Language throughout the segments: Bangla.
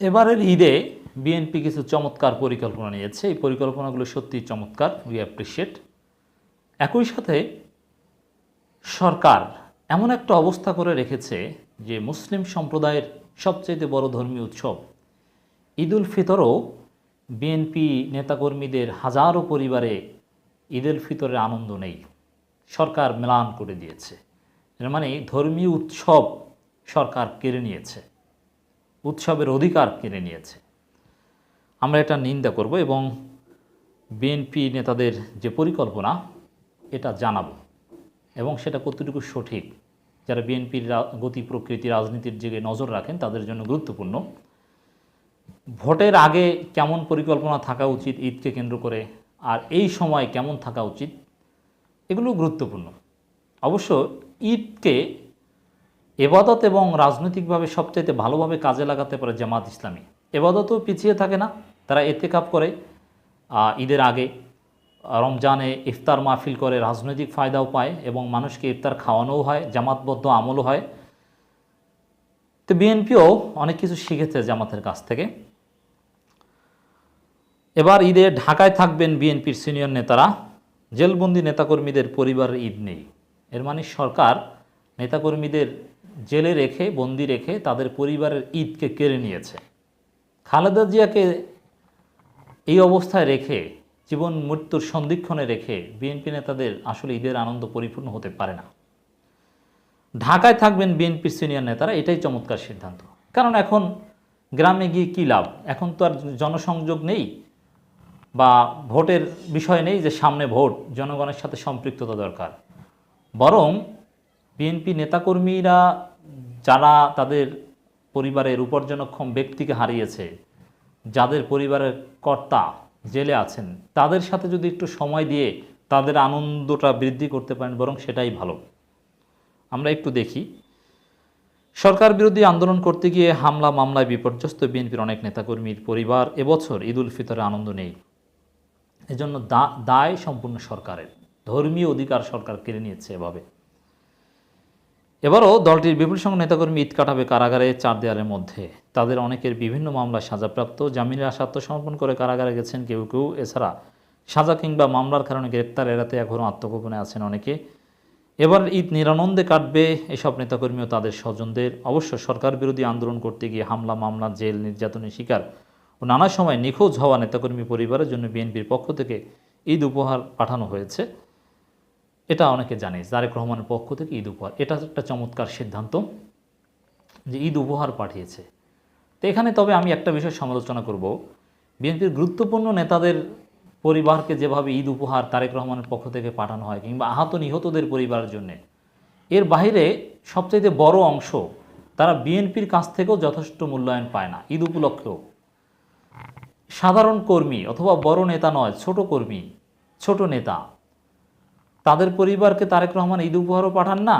এবারের ঈদে বিএনপি কিছু চমৎকার পরিকল্পনা নিয়েছে। এই পরিকল্পনাগুলো সত্যি চমৎকার। উই অ্যাপ্রিসিয়েট একই সাথে সরকার এমন একটা অবস্থা করে রেখেছে যে মুসলিম সম্প্রদায়ের সবচেয়ে বড় ধর্মীয় উৎসব ঈদ উল ফিতরও বিএনপি নেতাকর্মীদের হাজারো পরিবারে ঈদ উল ফিতরের আনন্দ নেই। সরকার মেলান করে দিয়েছে। এর মানে ধর্মীয় উৎসব সরকার কেড়ে নিয়েছে। উৎসবের অধিকার কেড়ে নিয়েছে। আমরা এটা নিন্দা করব এবং বিএনপি নেতাদের যে পরিকল্পনা, এটা জানাব এবং সেটা কতটুকু সঠিক, যারা বিএনপির গতি প্রকৃতি রাজনীতির দিকে নজর রাখেন, তাদের জন্য গুরুত্বপূর্ণ। ভোটের আগে কেমন পরিকল্পনা থাকা উচিত ঈদকে কেন্দ্র করে, আর এই সময় কেমন থাকা উচিত, এগুলো গুরুত্বপূর্ণ। অবশ্য ঈদকে এবাদত এবং রাজনৈতিকভাবে সবচাইতে ভালোভাবে কাজে লাগাতে পারে জামাত ইসলামী। এবাদতও পিছিয়ে থাকে না। তারা এতে কাপ করে ঈদের আগে রমজানে ইফতার মাহফিল করে, রাজনৈতিক ফায়দাও পায় এবং মানুষকে ইফতার খাওয়ানোও হয়, জামাতবদ্ধ আমলও হয়। তো বিএনপিও অনেক কিছু শিখেছে জামাতের কাছ থেকে। এবার ঈদে ঢাকায় থাকবেন বিএনপির সিনিয়র নেতারা। জেলবন্দি নেতাকর্মীদের পরিবারের ঈদ নেই। এর মানে সরকার নেতাকর্মীদের জেলে রেখে, বন্দি রেখে তাদের পরিবারের ঈদকে কেড়ে নিয়েছে। খালেদা জিয়াকে এই অবস্থায় রেখে, জীবন মৃত্যুর সন্ধিক্ষণে রেখে বিএনপি নেতাদের আসলে ঈদের আনন্দ পরিপূর্ণ হতে পারে না। ঢাকায় থাকবেন বিএনপির সিনিয়র নেতারা, এটাই চমৎকার সিদ্ধান্ত। কারণ এখন গ্রামে গিয়ে কী লাভ? এখন তো আর জনসংযোগ নেই বা ভোটের বিষয় নেই যে সামনে ভোট, জনগণের সাথে সম্পৃক্ততা দরকার। বরং বিএনপি নেতাকর্মীরা, যারা তাদের পরিবারের উপার্জনক্ষম ব্যক্তিকে হারিয়েছে, যাদের পরিবারের কর্তা জেলে আছেন, তাদের সাথে যদি একটু সময় দিয়ে তাদের আনন্দটা বৃদ্ধি করতে পারেন, বরং সেটাই ভালো। আমরা একটু দেখি। সরকার বিরোধী আন্দোলন করতে গিয়ে হামলা, মামলায় বিপর্যস্ত বিএনপির অনেক নেতাকর্মীর পরিবার এবছর ঈদ উল ফিতরে আনন্দ নেই। এজন্য দায় সম্পূর্ণ সরকারের। ধর্মীয় অধিকার সরকার কেড়ে নিয়েছে এভাবে। এবারও দলটির বিপুল সংখ্যক নেতাকর্মী ঈদ কাটাবে কারাগারে চার দেয়ালের মধ্যে। তাদের অনেকের বিভিন্ন মামলায় সাজাপ্রাপ্ত জামিনের আশা আত্মসমর্পণ করে কারাগারে গেছেন কেউ কেউ। এছাড়া সাজা কিংবা মামলার কারণে গ্রেপ্তার এড়াতে এখনও আত্মগোপনে আছেন অনেকে। এবার ঈদ নিরানন্দে কাটবে এসব নেতাকর্মী ও তাদের স্বজনদের। অবশ্য সরকার বিরোধী আন্দোলন করতে গিয়ে হামলা, মামলা, জেল, নির্যাতনের শিকার ও নানা সময় নিখোঁজ হওয়া নেতাকর্মী পরিবারের জন্য বিএনপির পক্ষ থেকে ঈদ উপহার পাঠানো হয়েছে। এটা অনেকে জানে জারেক রহমানের পক্ষ থেকে ঈদ উপহার। এটা একটা চমৎকার সিদ্ধান্ত যে ঈদ উপহার পাঠিয়েছে। তো এখানে তবে আমি একটা বিষয় সমালোচনা করব। বিএনপির গুরুত্বপূর্ণ নেতাদের পরিবারকে যেভাবে ঈদ উপহার তারেক রহমানের পক্ষ থেকে পাঠানো হয় কিংবা আহত নিহতদের পরিবারের জন্য, এর বাইরে সবচাইতে বড় অংশ তারা বিএনপির কাছ থেকেও যথেষ্ট মূল্যায়ন পায় না। ঈদ উপলক্ষেও। সাধারণ কর্মী অথবা বড় নেতা নয়, ছোট কর্মী, ছোট নেতা তাদের পরিবারকে তারেক রহমান ঈদ উপহারও পাঠান না,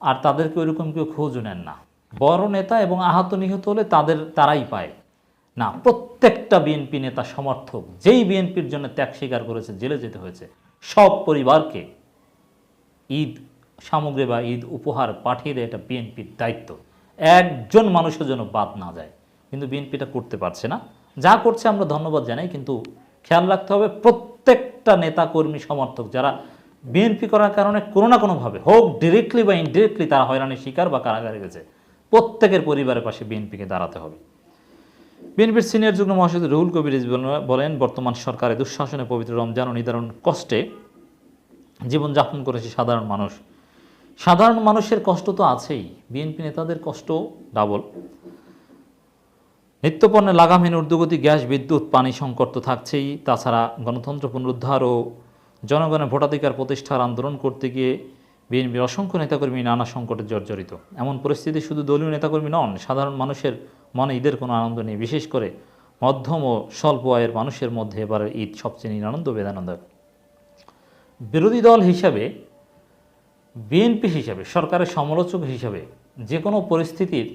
আর তাদেরকে ওইরকম কেউ খোঁজও নেন না। বড় নেতা এবং আহত নিহত হলে তাদের, তারাই পায়। না, প্রত্যেকটা বিএনপি নেতা সমর্থক, যেই বিএনপির জন্য ত্যাগ স্বীকার করেছে, জেলে যেতে হয়েছে, সব পরিবারকে ঈদ সামগ্রী বা ঈদ উপহার পাঠিয়ে দেয় এটা বিএনপির দায়িত্ব। একজন মানুষের জন্য বাদ না যায়। কিন্তু বিএনপিটা করতে পারছে না। যা করছে আমরা ধন্যবাদ জানাই, কিন্তু খেয়াল রাখতে হবে প্রত্যেকটা নেতা কর্মী সমর্থক যারা বিএনপি করার কারণে কোনো না কোনোভাবে, হোক ডিরেক্টলি বা ইনডিরেক্টলি তারা হয়রানির শিকার বা কারাগারে গেছে, প্রত্যেকের পরিবারের পাশে বিএনপিকে দাঁড়াতে হবে। বিএনপির সিনিয়র যুগ্ম মহাসচিব রুহুল কবির বলেন, বর্তমান সরকারের দুঃশাসনে পবিত্র রমজান ও নির্ধারণ কষ্টে জীবনযাপন করেছে সাধারণ মানুষ। সাধারণ মানুষের কষ্ট তো আছেই, বিএনপি নেতাদের কষ্ট ডাবল। নিত্যপণ্যে লাগামহীন ঊর্ধ্বগতি, গ্যাস, বিদ্যুৎ, পানি সংকট তো থাকছেই, তাছাড়া গণতন্ত্র পুনরুদ্ধার ও জনগণের ভোটাধিকার প্রতিষ্ঠার আন্দোলন করতে গিয়ে বিএনপির অসংখ্য নেতাকর্মী নানা সংকটে জর্জরিত। এমন পরিস্থিতি শুধু দলীয় নেতাকর্মী নন, সাধারণ মানুষের মনে ঈদের কোনো আনন্দ নেই। বিশেষ করে মধ্যম ও স্বল্প আয়ের মানুষের মধ্যে এবারের ঈদ সবচেয়ে নিরানন্দ বেদানন্দ বিরোধী দল হিসাবে, বিএনপি হিসাবে, সরকারের সমালোচক হিসাবে যে কোনো পরিস্থিতির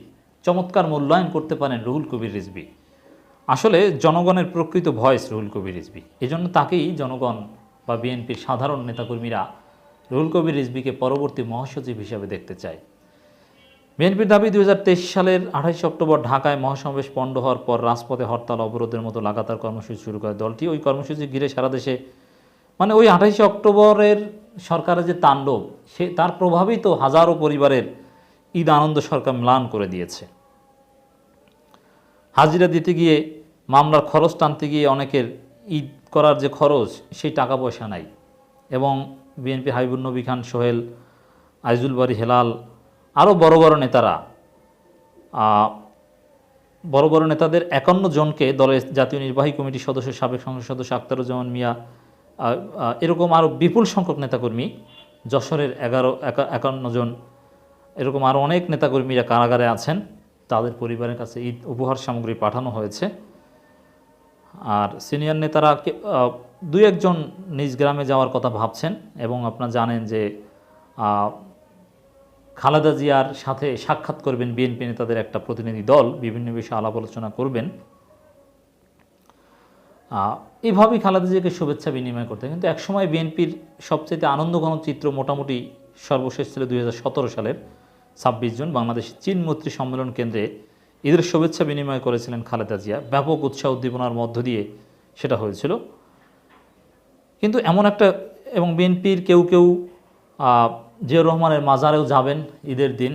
চমৎকার মূল্যায়ন করতে পারেন রুহুল কবির রিজবি আসলে জনগণের প্রকৃত ভয়েস রুহুল কবির রিজবি এজন্য তাকেই জনগণ বা বিএনপির সাধারণ নেতাকর্মীরা রুহুল কবির রিজবিকে পরবর্তী মহাসচিব হিসাবে দেখতে চায়। বিএনপির দাবি দুই হাজার তেইশ সালের আঠাইশে অক্টোবর ঢাকায় মহাসমাবেশ পণ্ড হওয়ার পর রাজপথে হরতাল অবরোধের মতো লাগাতার কর্মসূচি শুরু করে দলটি। ওই কর্মসূচি ঘিরে সারা দেশে মানে ওই আঠাইশে অক্টোবরের সরকারের যে তাণ্ডব, সে তার প্রভাবেই তো হাজারো পরিবারের ঈদ আনন্দ সরকার ম্লান করে দিয়েছে। হাজিরা দিতে গিয়ে মামলার খরচ টানতে গিয়ে অনেকের ঈদ করার যে খরচ, সেই টাকা পয়সা নাই। এবং বিএনপি হাবিবুর নবী খান, সোহেল, আইজুল বাড়ি হেলাল আরও বড় বড় নেতারা বড় বড় নেতাদের একান্ন জনকে দলের জাতীয় নির্বাহী কমিটির সদস্য, সাবেক সংসদ সদস্য আক্তারুজ্জামান মিয়া এরকম আরও বিপুল সংখ্যক নেতাকর্মী, যশোরের এগারো, একা- একান্ন জন, এরকম আরও অনেক নেতাকর্মীরা কারাগারে আছেন। তাদের পরিবারের কাছে ঈদ উপহার সামগ্রী পাঠানো হয়েছে। আর সিনিয়র নেতারা দু একজন নিজ গ্রামে যাওয়ার কথা ভাবছেন এবং আপনারা জানেন যে খালেদা জিয়ার সাথে সাক্ষাৎ করবেন বিএনপি নেতাদের একটা প্রতিনিধি দল, বিভিন্ন বিষয়ে আলাপ আলোচনা করবেন। এভাবেই খালেদা জিয়াকে শুভেচ্ছা বিনিময় করতে কিন্তু একসময় বিএনপির সবচেয়ে আনন্দঘন চিত্র মোটামুটি সর্বশেষ ছিল দুই হাজার সতেরো সালের ছাব্বিশ জন। বাংলাদেশ চীন মৈত্রী সম্মেলন কেন্দ্রে ঈদের শুভেচ্ছা বিনিময় করেছিলেন খালেদা জিয়া। ব্যাপক উৎসাহ উদ্দীপনার মধ্য দিয়ে সেটা হয়েছিল। কিন্তু এমন একটা এবং বিএনপির কেউ কেউ জিয়াউর রহমানের মাজারেও যাবেন ঈদের দিন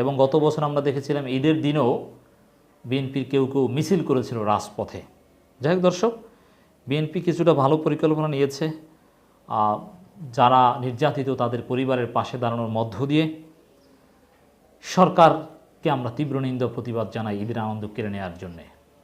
এবং গত বছর আমরা দেখেছিলাম ঈদের দিনও বিএনপির কেউ কেউ মিছিল করেছিল রাজপথে। যাই হোক দর্শক, বিএনপি কিছুটা ভালো পরিকল্পনা নিয়েছে। যারা নির্যাতিত তাদের পরিবারের পাশে দাঁড়ানোর মধ্য দিয়ে। সরকারকে আমরা তীব্র নিন্দা প্রতিবাদ জানাই ঈদের আনন্দ কেড়ে নেওয়ার জন্যে।